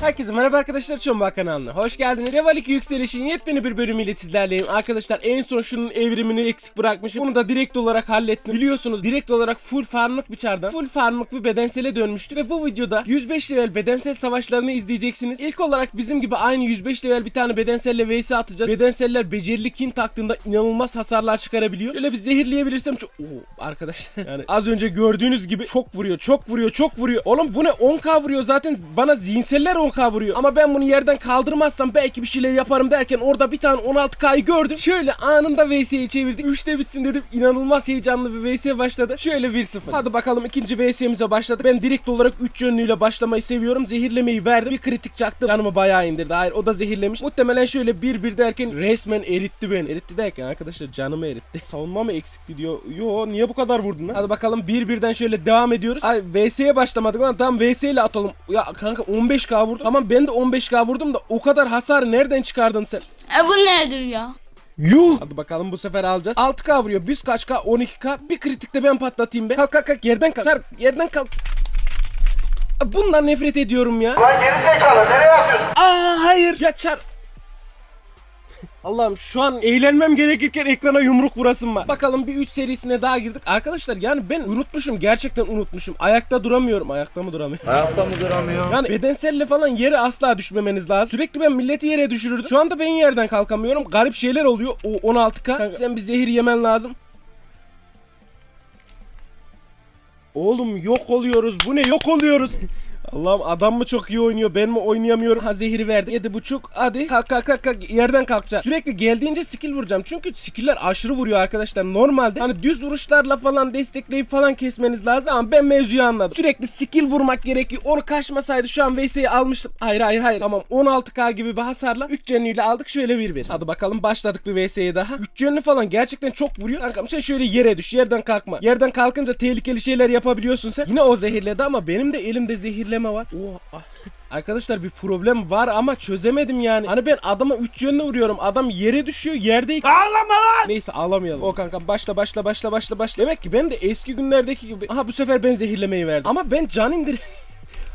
Herkese merhaba arkadaşlar Çomba kanalına hoş geldiniz. 2 yükselişin yepyeni bir bölümüyle sizlerleyim. Arkadaşlar en son şunun evrimini eksik bırakmışım. Bunu da direkt olarak hallettim. Biliyorsunuz direkt olarak full farmlık bir çardan full farmlık bir bedensele dönmüştü. Ve bu videoda 105 level bedensel savaşlarını izleyeceksiniz. İlk olarak bizim gibi aynı 105 level bir tane bedenselle vs atacağız. Bedenseller becerili kin taktığında inanılmaz hasarlar çıkarabiliyor. Şöyle bir zehirleyebilirsem çok... Oo, arkadaşlar yani az önce gördüğünüz gibi çok vuruyor çok vuruyor çok vuruyor. Oğlum bu ne 10k vuruyor zaten bana zihinseller 10k vuruyor. Ama ben bunu yerden kaldırmazsam belki bir şeyler yaparım derken orada bir tane 16k'yı gördüm. Şöyle anında VS'yi çevirdik. 3'te bitsin dedim. İnanılmaz heyecanlı bir VS başladı. Şöyle 1-0. Hadi bakalım ikinci VS'mize başladı. Ben direkt olarak 3 yönlüyle başlamayı seviyorum. Zehirlemeyi verdim. Bir kritik çaktı. Canımı bayağı indirdi. Hayır o da zehirlemiş. Muhtemelen şöyle 1-1 derken resmen eritti beni. Eritti derken arkadaşlar canımı eritti. Savunma mı eksikti diyor. Yo niye bu kadar vurdun lan? Hadi bakalım 1-1'den şöyle devam ediyoruz. Ay VS'ye başlamadık lan. Tamam VS ile atalım. Ya kanka 15k vurdum. Tamam ben de 15k vurdum da o kadar hasarı nereden çıkardın sen? E bu nedir ya? Yuh. Hadi bakalım bu sefer alacağız. 6k vuruyor. Biz kaç k? 12k. Bir kritikte ben patlatayım be. Kalk kalk kalk yerden kalk. Çark yerden kalk. Bundan nefret ediyorum ya. Lan geri zekalı nereye atıyorsun? Aa hayır. Ya çar. Allah'ım şu an eğlenmem gerekirken ekrana yumruk vurasım var. Bakalım bir 3 serisine daha girdik. Arkadaşlar yani ben unutmuşum. Gerçekten unutmuşum. Ayakta duramıyorum. Ayakta mı duramıyorum? Ayakta mı duramıyor? Yani bedenselle falan yere asla düşmemeniz lazım. Sürekli ben milleti yere düşürürdüm. Şu anda ben yerden kalkamıyorum. Garip şeyler oluyor. O 16k. Kanka sen bir zehir yemen lazım. Oğlum yok oluyoruz. Bu ne yok oluyoruz. Allah'ım adam mı çok iyi oynuyor ben mi oynayamıyorum? Ha zehri verdi yedi buçuk. Hadi kalk kalk kalk, kalk. yerden kalkacağız sürekli geldiğince skill vuracağım. Çünkü skiller aşırı vuruyor arkadaşlar normalde. Hani düz vuruşlarla falan destekleyip falan kesmeniz lazım ama ben mevzuyu anladım. Sürekli skill vurmak gerekiyor. Onu kaçmasaydı şu an VS'yi almıştım. Hayır hayır hayır. Tamam 16k gibi bir hasarla 3 yönlüyle aldık şöyle bir bir. Hadi bakalım başladık bir VS'ye daha. 3 yönlü falan gerçekten çok vuruyor. Kankam sen şöyle yere düş yerden kalkma. Yerden kalkınca tehlikeli şeyler yapabiliyorsun sen. Yine o zehirledi ama benim de elimde zehirleme var Oha. Arkadaşlar bir problem var ama çözemedim yani. Hani ben adama 3 yönlü vuruyorum. Adam yere düşüyor. Yerde Ağlama lan. Neyse ağlamayalım. O kanka başla başla başla başla başla. Demek ki ben de eski günlerdeki gibi. Aha bu sefer ben zehirlemeyi verdim. Ama ben can indir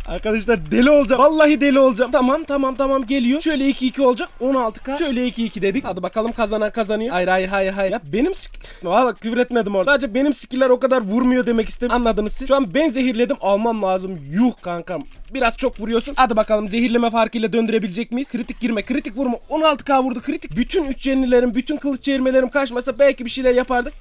Arkadaşlar deli olacağım. Vallahi deli olacağım. Tamam tamam tamam geliyor. Şöyle 2-2 olacak. 16k. Şöyle 2-2 dedik. Hadi bakalım kazanan kazanıyor. Hayır hayır hayır hayır. Ya benim sk- Valla küfür etmedim orada. Sadece benim skiller o kadar vurmuyor demek istedim. Anladınız siz. Şu an ben zehirledim. Almam lazım. Yuh kankam. Biraz çok vuruyorsun. Hadi bakalım zehirleme farkıyla döndürebilecek miyiz? Kritik girme. Kritik vurma. 16k vurdu. Kritik. Bütün 3 yenilerim, bütün kılıç çevirmelerim kaçmasa belki bir şeyler yapardık.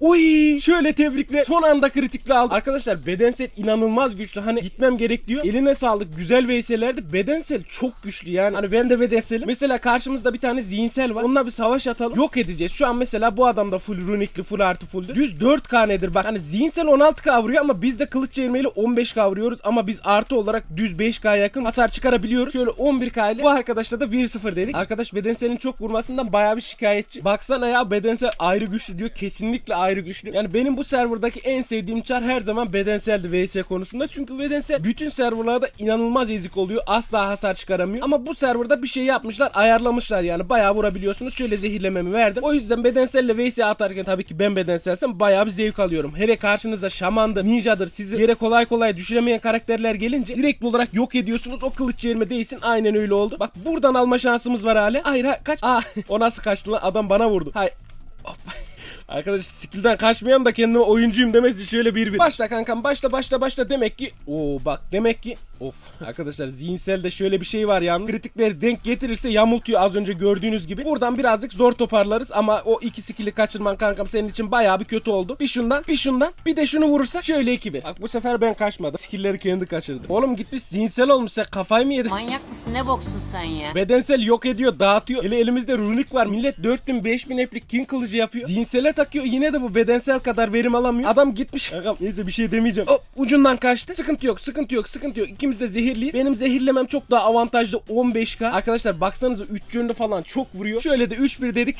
Uy şöyle tebrikle son anda kritikle aldım. Arkadaşlar bedensel inanılmaz güçlü. Hani gitmem gerek diyor. Eline sağlık güzel VS'lerdi. Bedensel çok güçlü yani. Hani ben de bedenselim. Mesela karşımızda bir tane zihinsel var. Onunla bir savaş atalım. Yok edeceğiz. Şu an mesela bu adam da full runikli full artı fulldü. Düz 4K nedir bak. Hani zihinsel 16K vuruyor ama biz de kılıç çevirmeyle 15K vuruyoruz. Ama biz artı olarak düz 5K yakın hasar çıkarabiliyoruz. Şöyle 11K ile bu arkadaşla da 1-0 dedik. Arkadaş bedenselin çok vurmasından bayağı bir şikayetçi. Baksana ya bedensel ayrı güçlü diyor. Kesinlikle ayrı güçlü. Yani benim bu serverdaki en sevdiğim çar her zaman bedenseldi VS konusunda. Çünkü bedensel bütün serverlarda inanılmaz ezik oluyor. Asla hasar çıkaramıyor. Ama bu serverda bir şey yapmışlar. Ayarlamışlar yani. Bayağı vurabiliyorsunuz. Şöyle zehirlememi verdim. O yüzden bedenselle VS atarken tabii ki ben bedenselsem bayağı bir zevk alıyorum. Hele karşınıza şamandır, ninjadır. Sizi yere kolay kolay düşüremeyen karakterler gelince direkt olarak yok ediyorsunuz. O kılıç çevirme değilsin. Aynen öyle oldu. Bak buradan alma şansımız var hale. Hayır hayır kaç. Aa o nasıl kaçtı lan? Adam bana vurdu. Hayır. Hop. Arkadaş skill'den kaçmayan da kendime oyuncuyum demesi şöyle bir bir. Başla kankam başla başla başla demek ki. Oo bak demek ki. Of arkadaşlar zihinselde şöyle bir şey var yalnız. Kritikleri denk getirirse yamultuyor az önce gördüğünüz gibi. Buradan birazcık zor toparlarız ama o iki skill'i kaçırman kankam senin için bayağı bir kötü oldu. Bir şundan bir şundan bir de şunu vurursak şöyle iki bir. Bak bu sefer ben kaçmadım. Skill'leri kendi kaçırdı. Oğlum gitmiş zihinsel olmuş sen kafayı mı yedin? Manyak mısın ne boksun sen ya? Bedensel yok ediyor, dağıtıyor. Hele elimizde runik var. Millet 4000 5000 eplik king kılıcı yapıyor. Zihinsele takıyor. Yine de bu bedensel kadar verim alamıyor. Adam gitmiş. Kankam neyse bir şey demeyeceğim. Hop ucundan kaçtı. Sıkıntı yok, sıkıntı yok, sıkıntı yok. İkimiz de zehirliyiz. Benim zehirlemem çok daha avantajlı 15k. Arkadaşlar baksanıza 3 yönlü falan çok vuruyor. Şöyle de 3-1 dedik.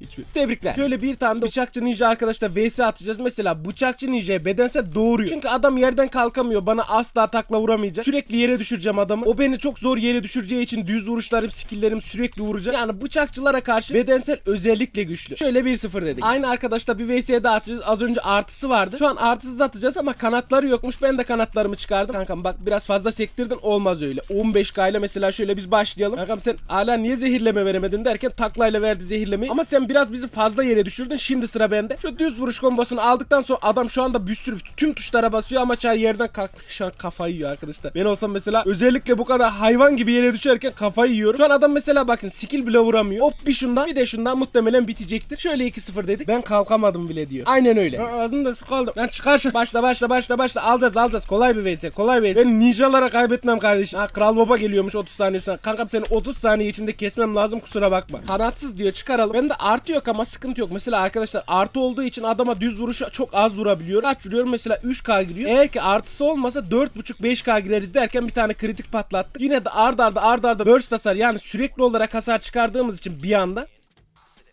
Hiçbir. Tebrikler. Şöyle bir tane de bıçakçı ninja arkadaşla vs atacağız. Mesela bıçakçı ninja'ya bedensel doğuruyor. Çünkü adam yerden kalkamıyor. Bana asla takla vuramayacak. Sürekli yere düşüreceğim adamı. O beni çok zor yere düşüreceği için düz vuruşlarım, skilllerim sürekli vuracak. Yani bıçakçılara karşı bedensel özellikle güçlü. Şöyle 1-0 dedik. Aynı arkadaşla bir vs daha atacağız. Az önce artısı vardı. Şu an artısız atacağız ama kanatları yokmuş. Ben de kanatlarımı çıkardım. Kankam bak biraz fazla sektirdin. Olmaz öyle. 15k ile mesela şöyle biz başlayalım. Kankam sen hala niye zehirleme veremedin derken taklayla verdi zehirlemeyi. Ama sen biraz bizi fazla yere düşürdün. Şimdi sıra bende. Şu düz vuruş kombosunu aldıktan sonra adam şu anda bir sürü tüm tuşlara basıyor ama çay yerden kalk şu an kafayı yiyor arkadaşlar. Ben olsam mesela özellikle bu kadar hayvan gibi yere düşerken kafayı yiyorum. Şu an adam mesela bakın skill bile vuramıyor. Hop bir şundan bir de şundan muhtemelen bitecektir. Şöyle 2-0 dedik. Ben kalkamadım bile diyor. Aynen öyle. Ağzında şu kaldı. Lan çıkar şu. Başla başla başla başla. Alacağız alacağız. Kolay bir vs. Kolay bir vs. Ben ninjalara kaybetmem kardeşim. Ha kral baba geliyormuş 30 saniye sonra. Kankam seni 30 saniye içinde kesmem lazım kusura bakma. Kanatsız diyor çıkaralım. Bende artı yok ama sıkıntı yok. Mesela arkadaşlar artı olduğu için adama düz vuruşu çok az vurabiliyor. Kaç vuruyorum mesela 3k giriyor. Eğer ki artısı olmasa 4.5-5k gireriz derken bir tane kritik patlattık. Yine de ard arda ard arda burst hasar yani sürekli olarak hasar çıkardığımız için bir anda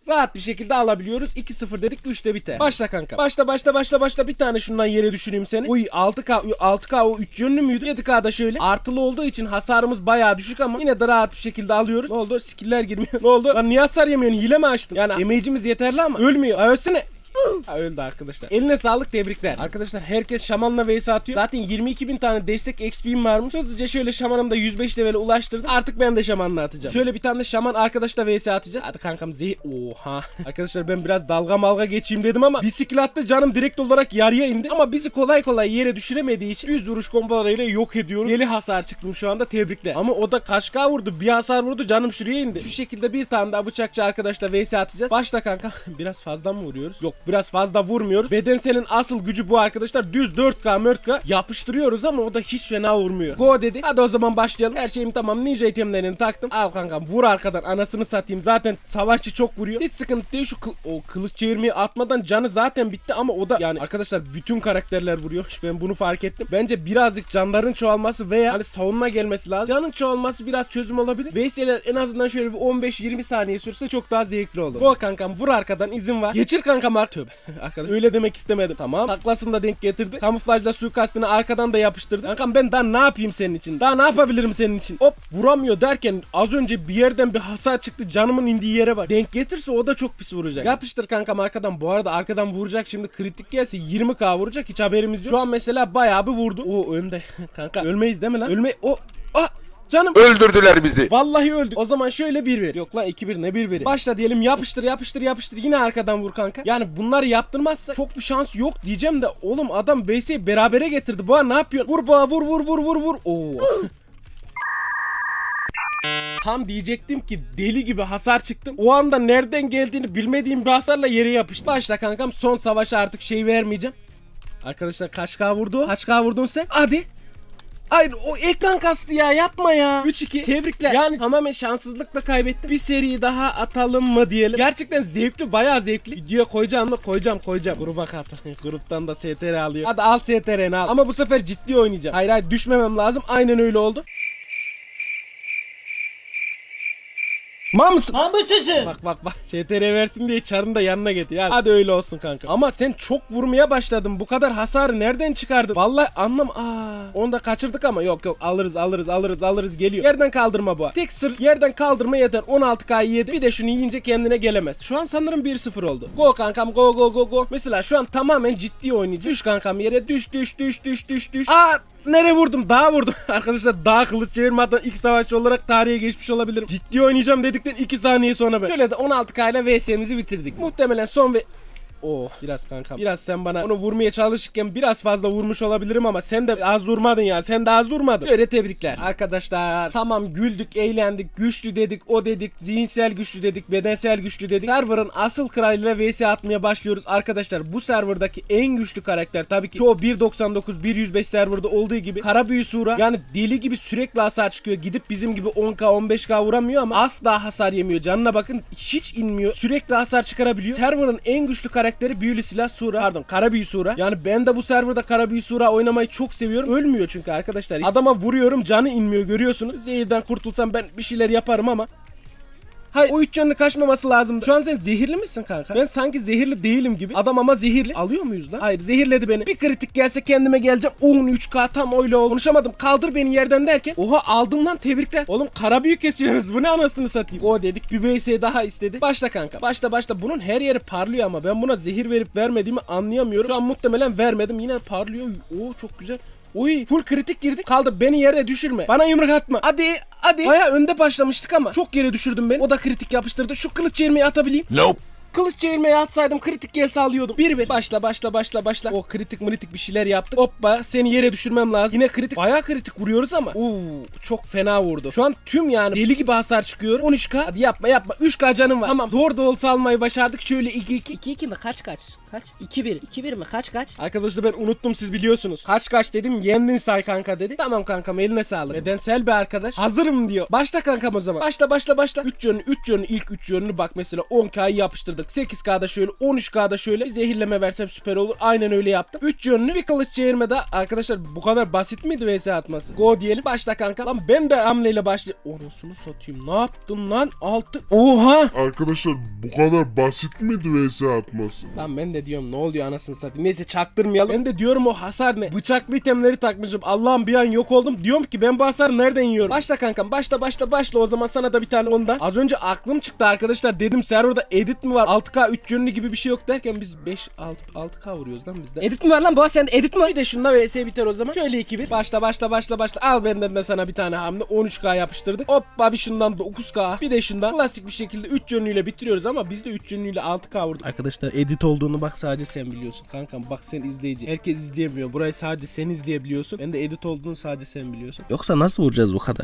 Rahat bir şekilde alabiliyoruz. 2-0 dedik 3'te biter. Başla kanka. Başla başla başla başla. Bir tane şundan yere düşüreyim seni. Uy 6K 6K o 3 yönlü müydü? 7K da şöyle. Artılı olduğu için hasarımız bayağı düşük ama yine de rahat bir şekilde alıyoruz. Ne oldu? Skiller girmiyor. ne oldu? Lan niye hasar yemiyorsun? Hile mi açtın? Yani emecimiz yeterli ama ölmüyor. Ölsene. Öldü arkadaşlar. Eline sağlık tebrikler. Arkadaşlar herkes şamanla vs atıyor. Zaten 22 bin tane destek XP'm varmış. Hızlıca şöyle şamanım da 105 levele ulaştırdım. Artık ben de şamanla atacağım. Şöyle bir tane de şaman arkadaşla vs atacağız. Hadi kankam zehir. Oha. Arkadaşlar ben biraz dalga malga geçeyim dedim ama bisiklet attı canım direkt olarak yarıya indi. Ama bizi kolay kolay yere düşüremediği için düz vuruş kombolarıyla yok ediyorum. Yeni hasar çıktım şu anda tebrikler. Ama o da kaçka vurdu. Bir hasar vurdu canım şuraya indi. Şu şekilde bir tane daha bıçakçı arkadaşla vs atacağız. Başla kanka. biraz fazla mı vuruyoruz? Yok biraz fazla vurmuyoruz. Bedenselin asıl gücü bu arkadaşlar. Düz 4K 4K yapıştırıyoruz ama o da hiç fena vurmuyor. Go dedi. Hadi o zaman başlayalım. Her şeyim tamam. Ninja itemlerini taktım. Al kankam vur arkadan anasını satayım. Zaten savaşçı çok vuruyor. Hiç sıkıntı değil. Şu kıl- o kılıç çevirmeyi atmadan canı zaten bitti ama o da yani arkadaşlar bütün karakterler vuruyor. Ben bunu fark ettim. Bence birazcık canların çoğalması veya hani savunma gelmesi lazım. Canın çoğalması biraz çözüm olabilir. Veysel'ler en azından şöyle bir 15-20 saniye sürse çok daha zevkli olur. Go kankam vur arkadan izin var. Geçir kankam ar- Tövbe. Arkadaş öyle demek istemedim. Tamam. Taklasını da denk getirdi. Kamuflajla suikastını arkadan da yapıştırdı. Kankam ben daha ne yapayım senin için? Daha ne yapabilirim senin için? Hop vuramıyor derken az önce bir yerden bir hasar çıktı. Canımın indiği yere bak. Denk getirse o da çok pis vuracak. Yapıştır kankam arkadan. Bu arada arkadan vuracak şimdi kritik gelse 20k vuracak. Hiç haberimiz yok. Şu an mesela bayağı bir vurdu. O önde. Kanka ölmeyiz değil mi lan? Ölme o Ah! Canım Öldürdüler bizi. Vallahi öldük. O zaman şöyle bir ver. Yok lan 2-1 ne bir veri. Başla diyelim yapıştır yapıştır yapıştır. Yine arkadan vur kanka. Yani bunları yaptırmazsa çok bir şans yok diyeceğim de oğlum adam BS'yi berabere getirdi. Bu ne yapıyor? Vur boğa vur vur vur vur vur. Oo. Tam diyecektim ki deli gibi hasar çıktım. O anda nereden geldiğini bilmediğim bir hasarla yere yapıştı. Başla kankam son savaşa artık şey vermeyeceğim. Arkadaşlar kaç K vurdu? Kaç K vurdun sen? Hadi. Hayır o ekran kastı ya yapma ya. 3-2 tebrikler. Yani tamamen şanssızlıkla kaybettim. Bir seri daha atalım mı diyelim. Gerçekten zevkli bayağı zevkli. Videoya koyacağım mı? Koyacağım koyacağım. Gruba katıl. Gruptan da STR alıyor. Hadi al STR'ni al. Ama bu sefer ciddi oynayacağım. Hayır hayır düşmemem lazım. Aynen öyle oldu. Mams. Namussuzum. Bak bak bak. STR versin diye çarını da yanına getir. Hadi. Hadi öyle olsun kanka. Ama sen çok vurmaya başladın. Bu kadar hasarı nereden çıkardın? Vallahi anlam. Aa, onu da kaçırdık ama yok yok. Alırız alırız alırız alırız geliyor. Yerden kaldırma bu. Tek sır yerden kaldırma yeter. 16K yedi. Bir de şunu yiyince kendine gelemez. Şu an sanırım 1-0 oldu. Go kankam go go go go. Mesela şu an tamamen ciddi oynayacağım. Düş kankam yere düş düş düş düş düş düş. Aa Nereye vurdum? Dağa vurdum. Arkadaşlar dağ kılıç çevirmeden ilk savaşçı olarak tarihe geçmiş olabilirim. Ciddi oynayacağım dedikten 2 saniye sonra ben. Şöyle de 16K ile VS'mizi bitirdik. Muhtemelen son ve Oh biraz kankam. Biraz sen bana onu vurmaya çalışırken biraz fazla vurmuş olabilirim ama sen de az vurmadın ya. Sen de az vurmadın. Öyle tebrikler. Arkadaşlar tamam güldük, eğlendik, güçlü dedik, o dedik, zihinsel güçlü dedik, bedensel güçlü dedik. Server'ın asıl kralıyla vs atmaya başlıyoruz. Arkadaşlar bu serverdaki en güçlü karakter tabii ki çoğu 1.99, 1.105 serverda olduğu gibi Kara Büyü Sura. Yani deli gibi sürekli hasar çıkıyor. Gidip bizim gibi 10k, 15k vuramıyor ama asla hasar yemiyor. Canına bakın hiç inmiyor. Sürekli hasar çıkarabiliyor. Server'ın en güçlü karakteri büyülü silah Sura. Pardon Kara Büyü Sura. Yani ben de bu serverda Kara Büyü Sura oynamayı çok seviyorum. Ölmüyor çünkü arkadaşlar. Adama vuruyorum canı inmiyor görüyorsunuz. Zehirden kurtulsam ben bir şeyler yaparım ama Hayır o üç yönlü kaçmaması lazımdı. Şu an sen zehirli misin kanka? Ben sanki zehirli değilim gibi. Adam ama zehirli. Alıyor muyuz lan? Hayır zehirledi beni. Bir kritik gelse kendime geleceğim. 13k tam öyle oldu. Konuşamadım. Kaldır beni yerden derken. Oha aldım lan tebrikler. Oğlum kara büyük kesiyoruz. Bu ne anasını satayım. O dedik. Bir vs daha istedi. Başla kanka. Başla başla. Bunun her yeri parlıyor ama ben buna zehir verip vermediğimi anlayamıyorum. Şu an muhtemelen vermedim. Yine parlıyor. Oo çok güzel. Oy full kritik girdik. Kaldır beni yere düşürme. Bana yumruk atma. Hadi hadi. Baya önde başlamıştık ama çok yere düşürdüm beni. O da kritik yapıştırdı. Şu kılıç çevirmeyi atabileyim. Nope. Kılıç çevirmeye atsaydım kritik gelse alıyordum. Bir bir. Başla başla başla başla. O kritik mritik bir şeyler yaptık. Hoppa seni yere düşürmem lazım. Yine kritik. Bayağı kritik vuruyoruz ama. Oo çok fena vurdu. Şu an tüm yani deli gibi hasar çıkıyor. 13k. Hadi yapma yapma. 3k canım var. Tamam zor da olsa almayı başardık. Şöyle 2-2. 2-2 mi? Kaç kaç? Kaç? 2-1. 2-1 mi? Kaç kaç? Arkadaşlar ben unuttum siz biliyorsunuz. Kaç kaç dedim yendin say kanka dedi. Tamam kankam eline sağlık. Bedensel bir arkadaş. Hazırım diyor. Başla kankam o zaman. Başla başla başla. 3 yönlü 3 yönlü ilk 3 yönlü bak mesela 10k'yı yapıştırdık. 8k'da şöyle 13k'da şöyle bir zehirleme versem süper olur. Aynen öyle yaptım. 3 yönlü bir kılıç çevirme daha. Arkadaşlar bu kadar basit miydi vs atması? Go diyelim. Başla kanka. Lan ben de hamleyle başlayayım. Orasını satayım. Ne yaptın lan? Altı. Oha. Arkadaşlar bu kadar basit miydi vs atması? Lan ben de diyorum ne oluyor anasını satayım. Neyse çaktırmayalım. Ben de diyorum o hasar ne? Bıçaklı itemleri takmışım. Allah'ım bir an yok oldum. Diyorum ki ben bu hasarı nereden yiyorum? Başla kankam başla başla başla o zaman sana da bir tane ondan. Az önce aklım çıktı arkadaşlar. Dedim serverda edit mi var? 6K 3 yönlü gibi bir şey yok derken biz 5 6 6K vuruyoruz lan bizde. Edit mi var lan? Bu sen edit mi? Bir de şunda vs biter o zaman. Şöyle 2-1. Başla başla başla başla. Al benden de sana bir tane hamle. 13k yapıştırdık. Hoppa bir şundan 9k. Bir de şundan. Klasik bir şekilde 3 yönlüyle bitiriyoruz ama biz de 3 yönlüyle 6k vurduk. Arkadaşlar edit olduğunu bak sadece sen biliyorsun. Kankam bak sen izleyici. Herkes izleyemiyor. Burayı sadece sen izleyebiliyorsun. Ben de edit olduğunu sadece sen biliyorsun. Yoksa nasıl vuracağız bu kadar?